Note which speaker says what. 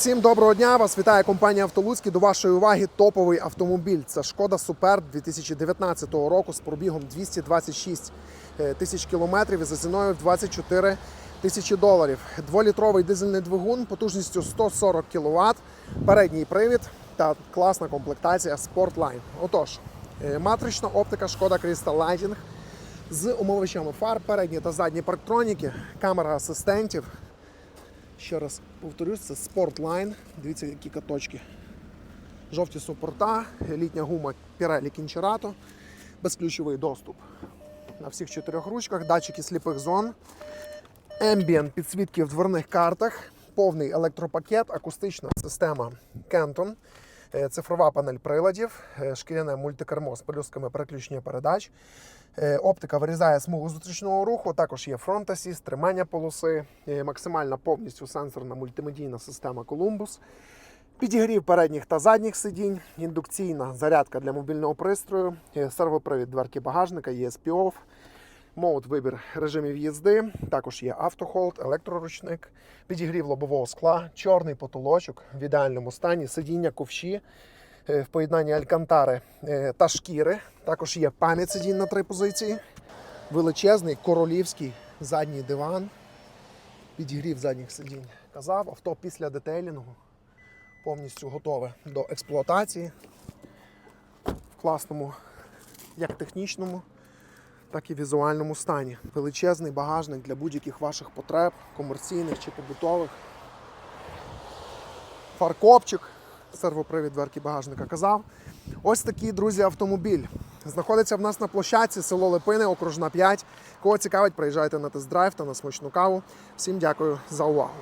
Speaker 1: Всім доброго дня! Вас вітає компанія Автолуцький. До вашої уваги топовий автомобіль. Це Шкода Супер 2019 року з пробігом 226 е, тисяч кілометрів і за ціною 24 тисячі доларів. Дволітровий дизельний двигун потужністю 140 кВт, передній привід та класна комплектація Sportline. Отож, е, матрична оптика Шкода Crystal Lighting з умовичами фар, передні та задні парктроніки, камера асистентів. Ще раз повторюсь, це Sportline. Дивіться, які каточки. Жовті супорта, літня гума Pirelli Кінчерато, безключовий доступ на всіх чотирьох ручках, датчики сліпих зон, Ambient підсвітки в дверних картах, повний електропакет, акустична система е, цифрова панель приладів, е, шкіряне мультикермо з пелюстками переключення передач. Е, Оптика вирізає смугу зустрічного руху, також є фронт асіст, тримання полоси, е, максимальна повністю сенсорна мультимедійна система Columbus. Підігрів передніх та задніх сидінь, індукційна зарядка для мобільного пристрою, е, сервопривід дверки багажника, ESP OFF, Мод вибір режимів їзди, також є автохолд, електроручник, підігрів лобового скла, чорний потолочок в ідеальному стані, сидіння ковші е, в поєднанні алькантари е, та шкіри. Також є пам'ять сидінь на три позиції, величезний королівський задній диван, підігрів задніх сидінь. Казав, авто після детейлінгу повністю готове до експлуатації в класному, як технічному, так і в візуальному стані. Величезний багажник для будь-яких ваших потреб, комерційних чи побутових. Фаркопчик, сервопривід дверки багажника казав. Ось такий, друзі, автомобіль. Знаходиться в нас на площадці село Липини, окружна 5. Кого цікавить, приїжджайте на тест-драйв та на смачну каву. Всім дякую за увагу.